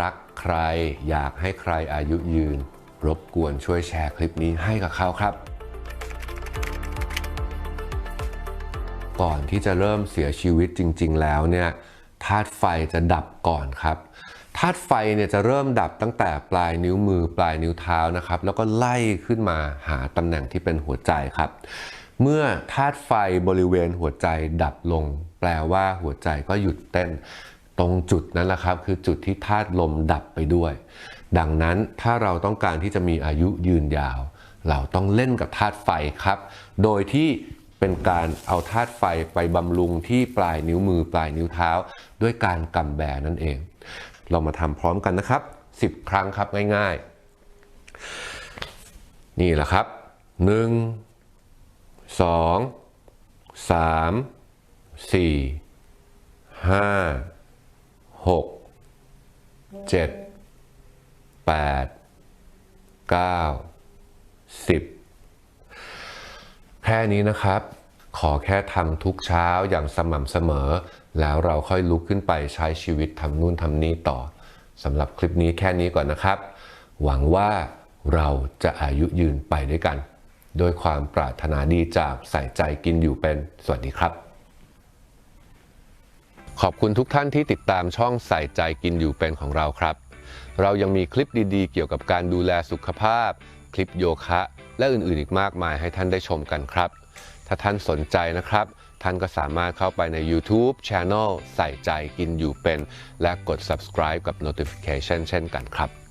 รักใครอยากให้ใครอายุยืน รบกวนช่วยแชร์คลิปนี้ให้กับเขาครับ ก่อนที่จะเริ่มเสียชีวิตจริง ๆ แล้วเนี่ยธาตุไฟจะดับก่อนครับธาตุไฟเนี่ยจะเริ่มดับตั้งแต่ปลายนิ้วมือปลายนิ้วเท้านะครับ แล้วก็ไล่ขึ้นมาหาตำแหน่งที่เป็นหัวใจครับ เมื่อธาตุไฟบริเวณหัวใจดับลง แปลว่าหัวใจก็หยุดเต้น ตรงจุดนั้นแหละครับคือจุดที่ธาตุลมดับไปด้วย ดังนั้นถ้าเราต้องการที่จะมีอายุยืนยาว เราต้องเล่นกับธาตุไฟครับ โดยที่เป็นการเอาธาตุไฟไปบำรุงที่ปลายนิ้วมือปลายนิ้วเท้า ด้วยการกำแบนั่นเอง เรามาทำพร้อมกันนะครับ 10 ครั้งครับง่ายๆ นี่แหละครับ 1 2 3 4 5 7 8 9 10 แค่นี้นะครับ ขอแค่ทำทุกเช้าอย่างสม่ำเสมอ แล้วเราค่อยลุกขึ้นไปใช้ชีวิตทำนู่นทำนี้ต่อสำหรับคลิปนี้แค่นี้ก่อนนะครับ หวังว่าเราจะอายุยืนไปด้วยกัน โดยความปรารถนาดีจากใส่ใจกินอยู่เป็น สวัสดีครับ ขอบคุณทุกท่านที่ติดตามช่องใส่ใจกินอยู่เป็นของเราครับ เรายังมีคลิปดีๆ เกี่ยวกับการดูแลสุขภาพ คลิปโยคะ และอื่นๆอีกมากมายให้ท่านได้ชมกันครับ ถ้าท่านสนใจนะครับ ท่านก็สามารถเข้าไปใน YouTube Channel ใส่ใจกินอยู่เป็น และกด subscribe กับ notification เช่นกันครับ